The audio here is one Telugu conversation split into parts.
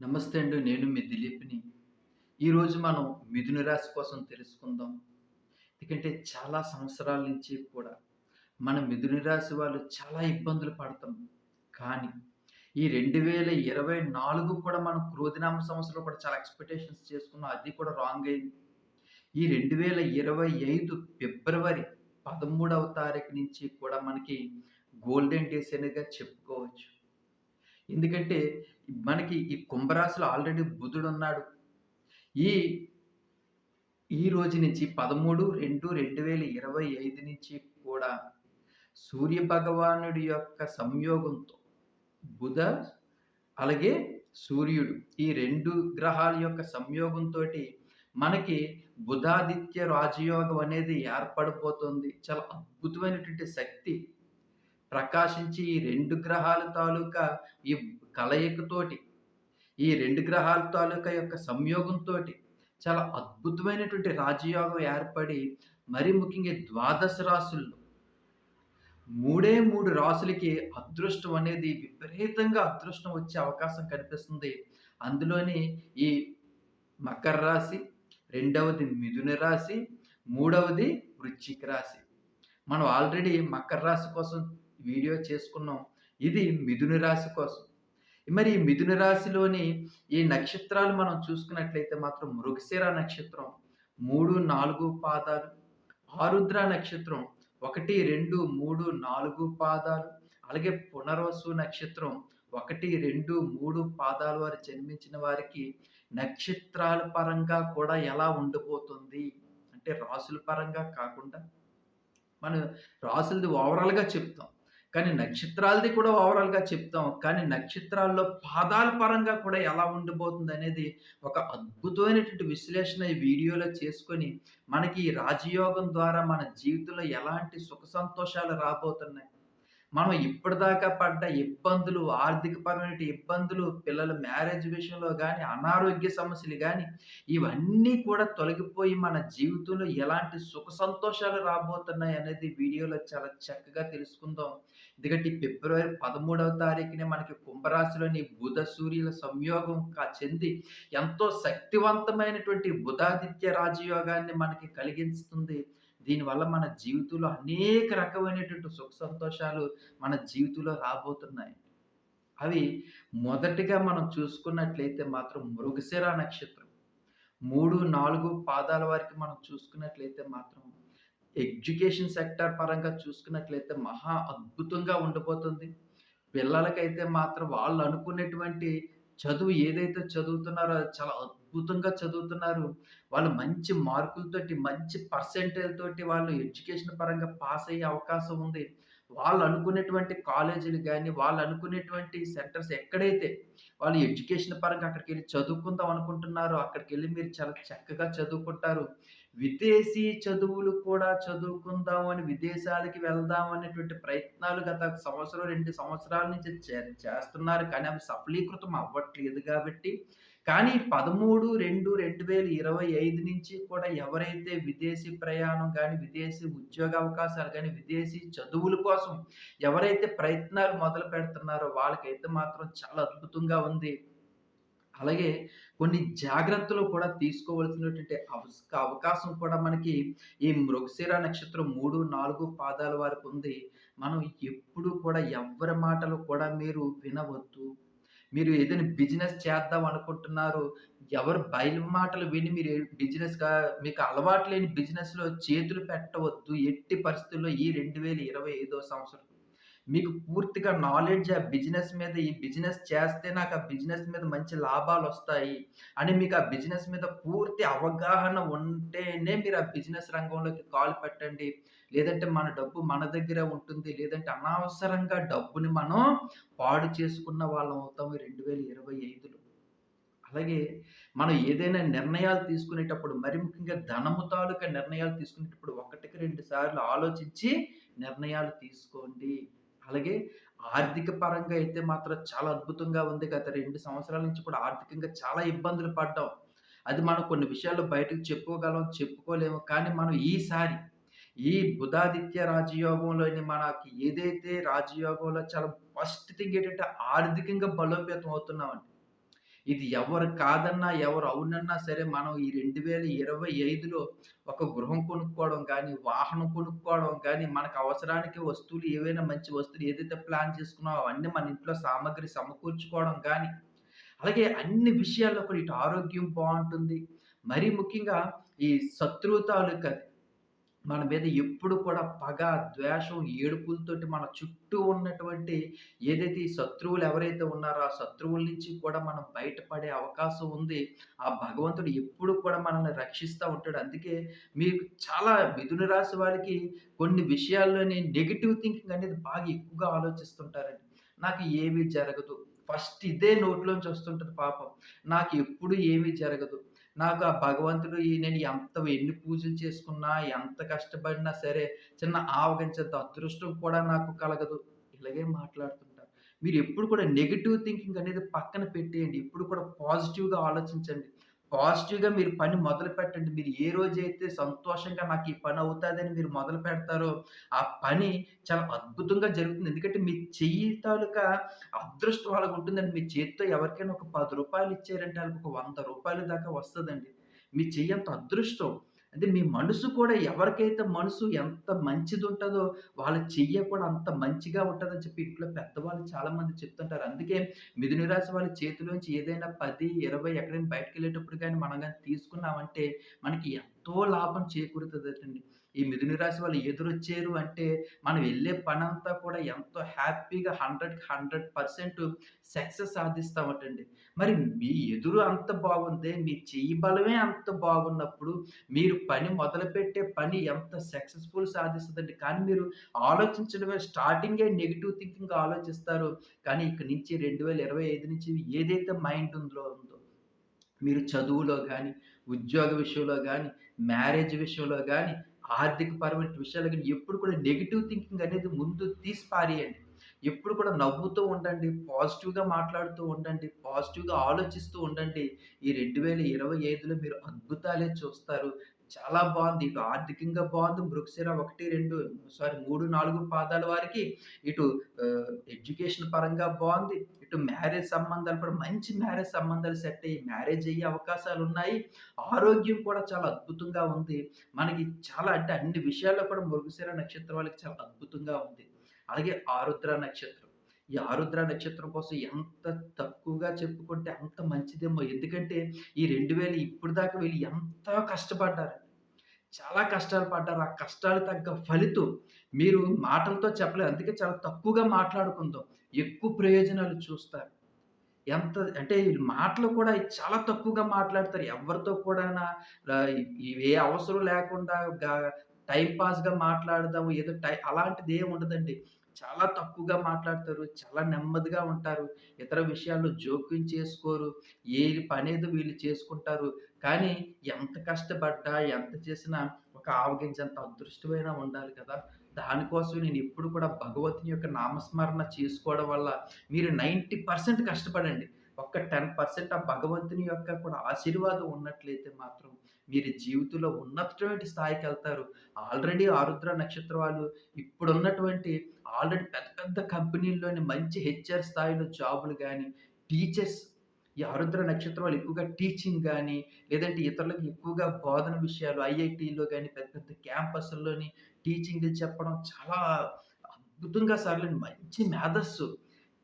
నమస్తే అండి నేను మీ దిలీప్ని. ఈరోజు మనం మిథున రాశి కోసం తెలుసుకుందాం. ఎందుకంటే చాలా సంవత్సరాల నుంచి కూడా మన మిథున రాశి వాళ్ళు చాలా ఇబ్బందులు పడతాం కానీ ఈ రెండు వేల ఇరవై నాలుగు కూడా మనం క్రోధినామ సంవత్సరం కూడా చాలా ఎక్స్పెక్టేషన్స్ చేసుకున్నాం. అది కూడా రాంగ్ అయింది. ఈ రెండు వేల ఇరవై ఐదు ఫిబ్రవరి పదమూడవ తారీఖు నుంచి కూడా మనకి గోల్డెన్ డేస్ అనేగా చెప్పుకోవచ్చు. ఎందుకంటే మనకి ఈ కుంభరాశిలో ఆల్రెడీ బుధుడు ఉన్నాడు. ఈ ఈ రోజు నుంచి పదమూడు రెండు రెండు వేల ఇరవై ఐదు నుంచి కూడా సూర్య భగవానుడి యొక్క సంయోగంతో బుధ అలాగే సూర్యుడు ఈ రెండు గ్రహాల యొక్క సంయోగంతో మనకి బుధాదిత్య రాజయోగం అనేది ఏర్పడిపోతుంది. చాలా అద్భుతమైనటువంటి శక్తి ప్రకాశించి ఈ రెండు గ్రహాల తాలూకా ఈ కలయికతోటి ఈ రెండు గ్రహాల తాలూకా యొక్క సంయోగంతో చాలా అద్భుతమైనటువంటి రాజయోగం ఏర్పడి మరి ముఖ్యంగా ద్వాదశ రాసుల్లో మూడే మూడు రాసులకి అదృష్టం అనేది విపరీతంగా అదృష్టం వచ్చే అవకాశం కనిపిస్తుంది. అందులోని ఈ మకర రాశి రెండవది మిథున రాశి మూడవది వృశ్చిక రాశి. మనం ఆల్రెడీ మకర రాశి కోసం వీడియో చేసుకున్నాం. ఇది మిథున రాశి కోసం. మరి ఈ మిథున రాశిలోని ఈ నక్షత్రాలు మనం చూసుకున్నట్లయితే మాత్రం మృగశిర నక్షత్రం మూడు నాలుగు పాదాలు ఆరుద్ర నక్షత్రం ఒకటి రెండు మూడు నాలుగు పాదాలు అలాగే పునర్వసు నక్షత్రం ఒకటి రెండు మూడు పాదాల వారు జన్మించిన వారికి నక్షత్రాల పరంగా కూడా ఎలా ఉండిపోతుంది? అంటే రాసుల పరంగా కాకుండా మనం రాసులది ఓవరాల్గా చెప్తాం. కానీ నక్షత్రాలది కూడా ఓవరాల్గా చెప్తాం. కానీ నక్షత్రాల్లో పాదాల పరంగా కూడా ఎలా ఉండిపోతుంది అనేది ఒక అద్భుతమైనటువంటి విశ్లేషణ ఈ వీడియోలో చేసుకొని మనకి ఈ రాజయోగం ద్వారా మన జీవితంలో ఎలాంటి సుఖ సంతోషాలు రాబోతున్నాయి? మనం ఇప్పటిదాకా పడ్డ ఇబ్బందులు ఆర్థికపరమైన ఇబ్బందులు పిల్లల మ్యారేజ్ విషయంలో కానీ అనారోగ్య సమస్యలు కానీ ఇవన్నీ కూడా తొలగిపోయి మన జీవితంలో ఎలాంటి సుఖ సంతోషాలు రాబోతున్నాయి అనేది వీడియోలో చాలా చక్కగా తెలుసుకుందాం. ఎందుకంటే ఫిబ్రవరి పదమూడవ తారీఖునే మనకి కుంభరాశిలోని బుధ సూర్యుల సంయోగం చెంది ఎంతో శక్తివంతమైనటువంటి బుధాదిత్య రాజయోగాన్ని మనకి కలిగిస్తుంది దీనివల్ల మన జీవితంలో అనేక రకమైనటువంటి సుఖ సంతోషాలు మన జీవితంలో రాబోతున్నాయి. అవి మొదటిగా మనం చూసుకున్నట్లయితే మాత్రం మృగశిర నక్షత్రం. మూడు నాలుగు పాదాల వారికి మనం చూసుకున్నట్లయితే మాత్రం ఎడ్యుకేషన్ సెక్టర్ పరంగా చూసుకున్నట్లయితే మహా అద్భుతంగా ఉండిపోతుంది పిల్లలకైతే మాత్రం వాళ్ళు అనుకునేటువంటి చదువు ఏదైతే చదువుతున్నారో చాలా అద్భుతంగా చదువుతున్నారు. వాళ్ళు మంచి మార్కులతోటి మంచి పర్సెంటేజ్ తోటి వాళ్ళు ఎడ్యుకేషన్ పరంగా పాస్ అయ్యే అవకాశం ఉంది. వాళ్ళు అనుకునేటువంటి కాలేజీలు కానీ వాళ్ళు అనుకునేటువంటి సెంటర్స్ ఎక్కడైతే వాళ్ళు ఎడ్యుకేషన్ పరంగా అక్కడికి వెళ్ళి చదువుకుందాం అనుకుంటున్నారో అక్కడికి వెళ్ళి మీరు చాలా చక్కగా చదువుకుంటారు. విదేశీ చదువులు కూడా చదువుకుందాం అని విదేశాలకి వెళ్దాం అనేటువంటి ప్రయత్నాలు గత సంవత్సరం రెండు సంవత్సరాల నుంచి చేస్తున్నారు. కానీ అవి సఫలీకృతం అవ్వట్లేదు కాబట్టి. కానీ పదమూడు రెండు రెండు వేల ఇరవై ఐదు నుంచి కూడా ఎవరైతే విదేశీ ప్రయాణం కానీ విదేశీ ఉద్యోగ అవకాశాలు కానీ విదేశీ చదువుల కోసం ఎవరైతే ప్రయత్నాలు మొదలు పెడుతున్నారో వాళ్ళకైతే మాత్రం చాలా అద్భుతంగా ఉంది. అలాగే కొన్ని జాగ్రత్తలు కూడా తీసుకోవాల్సినటువంటి అవకాశం కూడా మనకి ఈ మృగశిర నక్షత్రం మూడు నాలుగు పాదాల వారికి ఉంది. మనం ఎప్పుడు కూడా ఎవరి మాటలు కూడా మీరు వినవద్దు. మీరు ఏదైనా బిజినెస్ చేద్దాం అనుకుంటున్నారు ఎవరు బయలు మాటలు విని మీరు బిజినెస్గా మీకు అలవాటు లేని బిజినెస్లో చేతులు పెట్టవద్దు. ఎట్టి పరిస్థితుల్లో ఈ రెండు వేల ఇరవై ఐదో సంవత్సరం మీకు పూర్తిగా నాలెడ్జ్ ఆ బిజినెస్ మీద ఈ బిజినెస్ చేస్తే నాకు ఆ బిజినెస్ మీద మంచి లాభాలు వస్తాయి అని మీకు ఆ బిజినెస్ మీద పూర్తి అవగాహన ఉంటేనే మీరు ఆ బిజినెస్ రంగంలోకి కాలు పెట్టండి. లేదంటే మన డబ్బు మన దగ్గర ఉంటుంది. లేదంటే అనవసరంగా డబ్బుని మనం పాడు చేసుకున్న వాళ్ళం అవుతాం రెండు వేల ఇరవై ఐదులో. అలాగే మనం ఏదైనా నిర్ణయాలు తీసుకునేటప్పుడు మరి ముఖ్యంగా ధనము తాలూకా నిర్ణయాలు తీసుకునేటప్పుడు ఒకటికి రెండు సార్లు ఆలోచించి నిర్ణయాలు తీసుకోండి. అలాగే ఆర్థిక పరంగా అయితే మాత్రం చాలా అద్భుతంగా ఉంది గత రెండు సంవత్సరాల నుంచి కూడా ఆర్థికంగా చాలా ఇబ్బందులు పడ్డాం. అది మనం కొన్ని విషయాలు బయటకు చెప్పుకోగలం చెప్పుకోలేము. కానీ మనం ఈసారి ఈ బుధాదిత్య రాజయోగంలోని మనకి ఏదైతే రాజయోగంలో చాలా ఫస్ట్ థింగ్ ఏంటంటే ఆర్థికంగా బలోపేతం అవుతున్నామండి. ఇది ఎవరు కాదన్నా, ఎవరు అవునన్నా సరే మనం ఈ 2025లో ఒక గృహం కొనుక్కోవడం కానీ వాహనం కొనుక్కోవడం కానీ మనకు అవసరానికి వస్తువులు ఏవైనా మంచి వస్తువులు ఏదైతే ప్లాన్ చేసుకున్నామో అవన్నీ మన ఇంట్లో సామాగ్రి సమకూర్చుకోవడం కానీ అలాగే అన్ని విషయాల్లో కూడా ఇటు ఆరోగ్యం బాగుంటుంది. మరీ ముఖ్యంగా ఈ శత్రువు తాలూకా మన మీద ఎప్పుడు కూడా పగ, ద్వేషం, ఏడుపులతోటి మన చుట్టూ ఉన్నటువంటి ఏదైతే శత్రువులు ఎవరైతే ఉన్నారో, ఆ శత్రువుల నుంచి కూడా మనం బయటపడే అవకాశం ఉంది. ఆ భగవంతుడు ఎప్పుడు కూడా మనల్ని రక్షిస్తూ ఉంటాడు. అందుకే మీకు చాలా మిథున రాశి వారికి కొన్ని విషయాల్లోని నెగిటివ్ థింకింగ్ అనేది బాగా ఎక్కువగా ఆలోచిస్తుంటారండి. నాకు ఏమీ జరగదు. ఫస్ట్ ఇదే నోట్లోంచి వస్తుంటుంది పాపం. నాకు ఎప్పుడు ఏమీ జరగదు. నాకు ఆ భగవంతుడు ఈ నేను ఎంత ఎన్ని పూజలు చేసుకున్నా, ఎంత కష్టపడినా సరే, చిన్న ఆవగించంత అదృష్టం కూడా నాకు కలగదు. ఇలాగే మాట్లాడుతుంటారు. మీరెప్పుడు కూడా నెగిటివ్ థింకింగ్ అనేది పక్కన పెట్టేయండి. ఎప్పుడు కూడా పాజిటివ్‌గా ఆలోచించండి. పాజిటివ్‌గా మీరు పని మొదలు పెట్టండి మీరు ఏ రోజైతే సంతోషంగా నాకు ఈ పని అవుతుందని మీరు మొదలు పెడతారో, ఆ పని చాలా అద్భుతంగా జరుగుతుంది. ఎందుకంటే మీ చెయ్యి తాలూకా అదృష్టం అలాగుంటుందండి. మీ చేతితో ఎవరికైనా ఒక పది రూపాయలు ఇచ్చారంటే ఒక వంద రూపాయలు దాకా వస్తుందండి మీ చెయ్యంత అదృష్టం. అంటే మీ మనసు కూడా ఎవరికైతే మనసు ఎంత మంచిది ఉంటుందో వాళ్ళ చెయ్య కూడా అంత మంచిగా ఉంటుందని చెప్పి ఇంట్లో పెద్దవాళ్ళు చాలామంది చెప్తుంటారు. అందుకే మిథున రాశి వాళ్ళ చేతిలోంచి ఏదైనా పది ఇరవై ఎక్కడైనా బయటికెళ్ళేటప్పుడు కానీ మనం కానీ తీసుకున్నామంటే, మనకి ఎంతో లాభం చేకూరుతదటండి. ఈ మిథున రాశి వాళ్ళు ఎదురొచ్చారు అంటే, మనం వెళ్ళే పని అంతా కూడా ఎంతో హ్యాపీగా 100కి 100% సక్సెస్ సాధిస్తామటండి. మరి మీ ఎదురు అంత బాగుందే, మీ చెయ్యి బలమే అంత బాగున్నప్పుడు, మీరు పని మొదలుపెట్టే పని ఎంత సక్సెస్‌ఫుల్ సాధిస్తుందండి కానీ మీరు ఆలోచించడమే స్టార్టింగే నెగిటివ్ థింకింగ్ ఆలోచిస్తారు. కానీ ఇక్కడి నుంచి 2025 నుంచి ఏదైతే మైండ్ ఉందో ఉందో, మీరు చదువులో కానీ ఉద్యోగ విషయంలో కానీ మ్యారేజ్ విషయంలో కానీ ఆర్థిక పరమైన విషయాలు కానీ ఎప్పుడు కూడా నెగిటివ్ థింకింగ్ అనేది ముందు తీసి పారేయండి. ఎప్పుడు కూడా నవ్వుతూ ఉండండి. పాజిటివ్‌గా మాట్లాడుతూ ఉండండి. పాజిటివ్‌గా ఆలోచిస్తూ ఉండండి. ఈ 2025లో మీరు అద్భుతాలే చూస్తారు. చాలా బాగుంది ఇటు ఆర్థికంగా బాగుంది మృగశిర 1, 2 సారీ 3, 4 పాదాల వారికి ఇటు ఎడ్యుకేషన్ పరంగా బాగుంది ఇటు మ్యారేజ్ సంబంధాలు కూడా మంచి మ్యారేజ్ సంబంధాలు సెట్ అయ్యి మ్యారేజ్ అయ్యే అవకాశాలు ఉన్నాయి ఆరోగ్యం కూడా చాలా అద్భుతంగా ఉంది. మనకి చాలా అంటే అన్ని విషయాల్లో కూడా మృగశిర నక్షత్రం వాళ్ళకి చాలా అద్భుతంగా ఉంది. అలాగే ఆరుద్ర నక్షత్రం. ఈ ఆరుద్ర నక్షత్రం కోసం ఎంత తక్కువగా చెప్పుకుంటే అంత మంచిదేమో. ఎందుకంటే ఈ 2000 ఇప్పటిదాకా వీళ్ళు ఎంత కష్టపడ్డారు. చాలా కష్టాలు పడ్డారు. ఆ కష్టాలు తగ్గ ఫలితం మీరు మాటలతో చెప్పలేదు అందుకే చాలా తక్కువగా మాట్లాడుకుందాం. ఎక్కువ ప్రయోజనాలు చూస్తారు. ఎంత అంటే మాటలు కూడా చాలా తక్కువగా మాట్లాడతారు. ఎవరితో కూడా ఏ అవసరం లేకుండా టైంపాస్గా మాట్లాడదాము పాస్‌గా ఏదో టై అలాంటిదేమి ఉండదండి. చాలా తక్కువగా మాట్లాడతారు. చాలా నెమ్మదిగా ఉంటారు. ఇతర విషయాల్లో జోక్యం చేసుకోరు. ఏ పనేదో వీళ్ళు చేసుకుంటారు. కానీ ఎంత కష్టపడ్డా, ఎంత చేసినా ఒక ఆవగించేంత అదృష్టమైనా ఉండాలి కదా! దానికోసం నేను ఎప్పుడు కూడా భగవతుని యొక్క నామస్మరణ చేసుకోవడం వల్ల మీరు 90% కష్టపడండి. ఒక్క 10% ఆ భగవంతుని యొక్క కూడా ఆశీర్వాదం ఉన్నట్లయితే మాత్రం మీరు జీవితంలో ఉన్నటువంటి స్థాయికి వెళ్తారు ఆల్రెడీ ఆరుద్ర నక్షత్ర వాళ్ళు ఇప్పుడున్నటువంటి ఆల్రెడీ పెద్ద పెద్ద కంపెనీల్లోని మంచి హెచ్‌ఆర్ స్థాయిలో జాబులు కానీ టీచర్స్ ఈ ఆరుద్ర నక్షత్రం వాళ్ళు ఎక్కువగా టీచింగ్ కానీ లేదంటే ఇతరులకు ఎక్కువగా బోధన విషయాలు ఐఐటీలో కానీ పెద్ద పెద్ద క్యాంపస్‌ల్లోని టీచింగ్‌లు చెప్పడం చాలా అద్భుతంగా సార్లు మంచి మేధస్సు.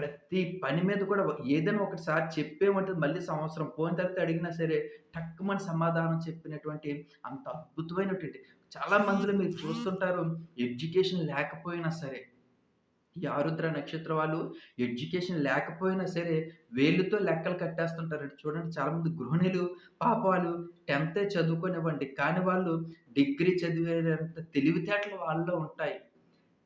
ప్రతి పని మీద కూడా ఏదైనా ఒకసారి చెప్పామంటే మళ్ళీ సంవత్సరం పోయిన తర్వాత అడిగినా సరే టక్కుమని సమాధానం చెప్పినటువంటి అంత అద్భుతమైనటువంటి చాలా మందిలో మీరు చూస్తుంటారు ఎడ్యుకేషన్ లేకపోయినా సరే ఈ ఆరుద్ర నక్షత్ర వాళ్ళు ఎడ్యుకేషన్ లేకపోయినా సరే వేళ్ళుతో లెక్కలు కట్టేస్తుంటారండి. చూడండి చాలామంది గృహిణులు పాపాలు వాళ్ళు 10థే కానీ వాళ్ళు డిగ్రీ చదివేంత తెలివితేటలు వాళ్ళలో ఉంటాయి.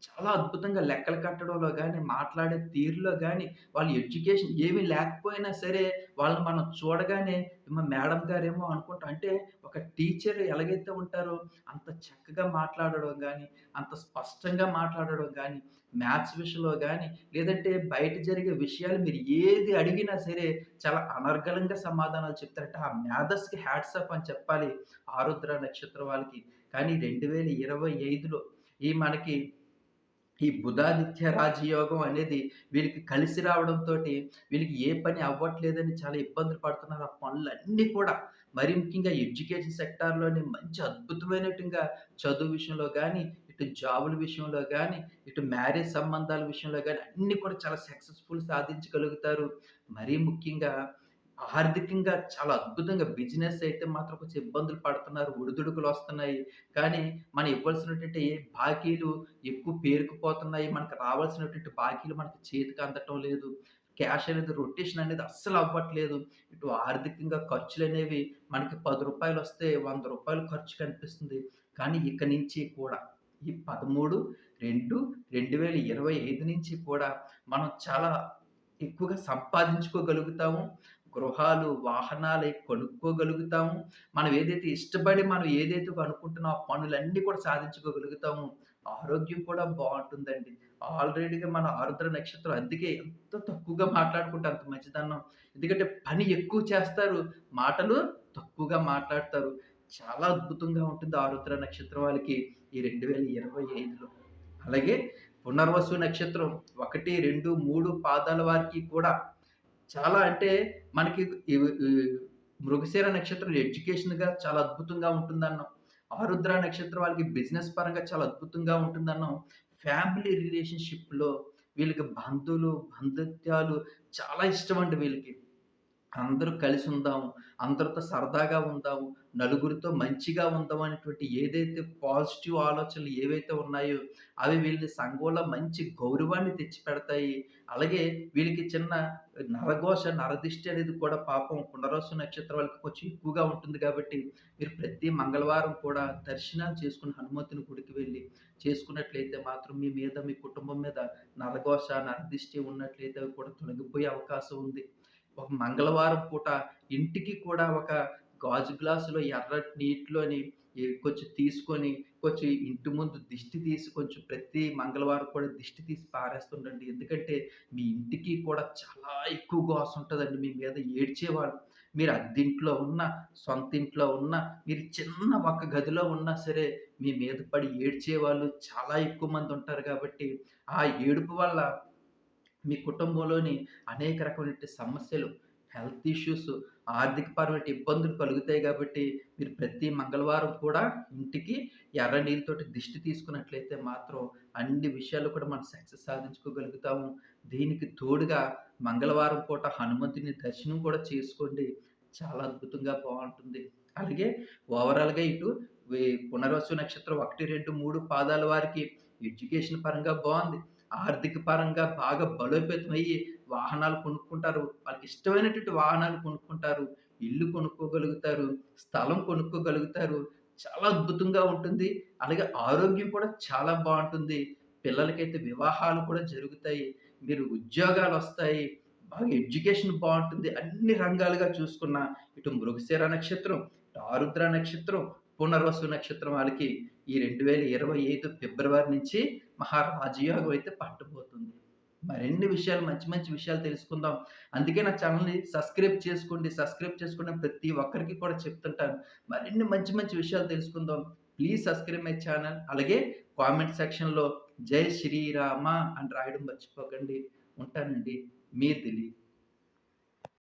చాలా అద్భుతంగా లెక్కలు కట్టడంలో కానీ మాట్లాడే తీరులో కానీ వాళ్ళ ఎడ్యుకేషన్ ఏమి లేకపోయినా సరే, వాళ్ళని మనం చూడగానే మా మేడం గారేమో అనుకుంటాం. అంటే ఒక టీచర్ ఎలాగైతే ఉంటారో, అంత చక్కగా మాట్లాడడం కానీ అంత స్పష్టంగా మాట్లాడడం కానీ మ్యాథ్స్ విషయంలో కానీ లేదంటే బయట జరిగే విషయాలు మీరు ఏది అడిగినా సరే, చాలా అనర్గళంగా సమాధానాలు చెప్తారంటే, ఆ మేధస్‌కి హ్యాట్స్ అని చెప్పాలి ఆరుద్ర నక్షత్రం వాళ్ళకి. కానీ 2025లో ఈ మనకి ఈ బుధాదిత్య రాజయోగం అనేది వీళ్ళకి కలిసి రావడంతోటి వీళ్ళకి ఏ పని అవ్వట్లేదని చాలా ఇబ్బందులు పడుతున్నారు. ఆ పనులన్నీ కూడా మరి ముఖ్యంగా ఎడ్యుకేషన్ సెక్టార్‌లోని మంచి అద్భుతమైనట్టుగా చదువు విషయంలో కానీ ఇటు జాబుల విషయంలో కానీ ఇటు మ్యారేజ్ సంబంధాల విషయంలో కానీ అన్నీ కూడా చాలా సక్సెస్‌ఫుల్ సాధించగలుగుతారు. మరీ ముఖ్యంగా ఆర్థికంగా చాలా అద్భుతంగా బిజినెస్ అయితే మాత్రం కొంచెం ఇబ్బందులు పడుతున్నారు. ఒడిదుడుకులు వస్తున్నాయి కానీ మనం ఇవ్వాల్సినటువంటి బాకీలు ఎక్కువ పేరుకుపోతున్నాయి. మనకు రావాల్సినటువంటి బాకీలు మనకు చేతికి అందటం లేదు. క్యాష్ అనేది రొటేషన్ అనేది అస్సలు అవ్వట్లేదు. ఇటు ఆర్థికంగా ఖర్చులు అనేవి మనకి పది రూపాయలు వస్తే వంద రూపాయలు ఖర్చు కనిపిస్తుంది. కానీ ఇక నుంచి కూడా ఈ 13, 2, 2025 నుంచి కూడా మనం చాలా ఎక్కువగా సంపాదించుకోగలుగుతాము. గృహాలు, వాహనాలు కొనుక్కోగలుగుతాము. మనం ఏదైతే ఇష్టపడి మనం ఏదైతే అనుకుంటున్నామో ఆ పనులన్నీ కూడా సాధించుకోగలుగుతాము. ఆరోగ్యం కూడా బాగుంటుందండి ఆల్రెడీగా మన ఆరుద్ర నక్షత్రం అందుకే ఎంత తక్కువగా మాట్లాడుకుంటే అంత మంచిదన్నాం. ఎందుకంటే పని ఎక్కువ చేస్తారు. మాటలు తక్కువగా మాట్లాడతారు. చాలా అద్భుతంగా ఉంటుంది ఆరుద్ర నక్షత్రం వాళ్ళకి ఈ 2025లో. అలాగే పునర్వసు నక్షత్రం 1, 2, 3 పాదాల వారికి కూడా చాలా అంటే మనకి మృగశీర నక్షత్రం ఎడ్యుకేషన్‌గా చాలా అద్భుతంగా ఉంటుందన్నాం. ఆరుద్ర నక్షత్రం వాళ్ళకి బిజినెస్ పరంగా చాలా అద్భుతంగా ఉంటుందన్నాం. ఫ్యామిలీ రిలేషన్‌షిప్‌లో వీళ్ళకి బంధువులు, బంధుత్యాలు చాలా ఇష్టం అండి వీళ్ళకి. అందరూ కలిసి ఉందాము అందరితో సరదాగా ఉందాము. నలుగురితో మంచిగా ఉందాం అనేటువంటి ఏదైతే పాజిటివ్ ఆలోచనలు ఏవైతే ఉన్నాయో, అవి వీళ్ళ సంఘంలో మంచి గౌరవాన్ని తెచ్చిపెడతాయి. అలాగే వీళ్ళకి చిన్న నరఘోష, నరదిష్టి అనేది కూడా పాపం పునరోసు నక్షత్రం వాళ్ళకి కొంచెం ఎక్కువగా ఉంటుంది కాబట్టి, మీరు ప్రతి మంగళవారం కూడా దర్శనాలు చేసుకుని హనుమంతుని గుడికి వెళ్ళి చేసుకున్నట్లయితే మాత్రం మీ మీద, మీ కుటుంబం మీద నరఘోష, నరదిష్టి ఉన్నట్లయితే అవి కూడా తొలగిపోయే అవకాశం ఉంది. ఒక మంగళవారం పూట ఇంటికి కూడా ఒక గాజు గ్లాసులో ఎర్రటి నీటిలోని కొంచెం తీసుకొని, కొంచెం ఇంటి ముందు దిష్టి తీసి కొంచెం ప్రతి మంగళవారం కూడా దిష్టి తీసి పారేస్తుండండి. ఎందుకంటే మీ ఇంటికి కూడా చాలా ఎక్కువ ఘోష ఉంటుందండి మీ మీద ఏడ్చేవాళ్ళు. మీరు అద్దింట్లో ఉన్న సొంత ఇంట్లో ఉన్న మీరు చిన్న ఒక గదిలో ఉన్నా సరే మీ మీద పడి ఏడ్చేవాళ్ళు చాలా ఎక్కువ మంది ఉంటారు కాబట్టి, ఆ ఏడుపు వల్ల మీ కుటుంబంలోని అనేక రకమైన సమస్యలు, హెల్త్ ఇష్యూస్, ఆర్థికపరమైన ఇబ్బందులు కలుగుతాయి కాబట్టి మీరు ప్రతి మంగళవారం కూడా ఇంటికి ఎర్ర నీళ్ళతోటి దిష్టి తీసుకున్నట్లయితే మాత్రం అన్ని విషయాలు కూడా మనం సక్సెస్ సాధించుకోగలుగుతాము. దీనికి తోడుగా మంగళవారం పూట హనుమంతుని దర్శనం కూడా చేసుకోండి. చాలా అద్భుతంగా బాగుంటుంది అలాగే ఓవరాల్‌గా ఇటు పునర్వసు నక్షత్రం 1, 2, 3 పాదాల వారికి ఎడ్యుకేషన్ పరంగా బాగుంది ఆర్థిక పరంగా బాగా బలోపేతమయ్యి వాహనాలు కొనుక్కుంటారు. వాళ్ళకి ఇష్టమైనటువంటి వాహనాలు కొనుక్కుంటారు. ఇల్లు కొనుక్కోగలుగుతారు. స్థలం కొనుక్కోగలుగుతారు. చాలా అద్భుతంగా ఉంటుంది. అలాగే ఆరోగ్యం కూడా చాలా బాగుంటుంది పిల్లలకైతే వివాహాలు కూడా జరుగుతాయి. మీరు ఉద్యోగాలు వస్తాయి బాగా ఎడ్యుకేషన్ బాగుంటుంది అన్ని రంగాలుగా చూసుకున్న ఇటు మృగశిర నక్షత్రం, ఆరుద్ర నక్షత్రం, పునర్వసు నక్షత్రం వాళ్ళకి ఈ 2025 ఫిబ్రవరి నుంచి మహా రాజయోగం అయితే పట్టబోతుంది. మరిన్ని విషయాలు మంచి మంచి విషయాలు తెలుసుకుందాం. అందుకే నా ఛానల్ని సబ్స్క్రైబ్ చేసుకోండి. సబ్స్క్రైబ్ చేసుకోండి ప్రతి ఒక్కరికి కూడా చెప్తుంటాను. మరిన్ని మంచి మంచి విషయాలు తెలుసుకుందాం. ప్లీజ్ సబ్స్క్రైబ్ మై ఛానల్ అలాగే కామెంట్ సెక్షన్‌లో జై శ్రీరామ అని రాయడం మర్చిపోకండి. ఉంటానండి. మీ దిలీప్.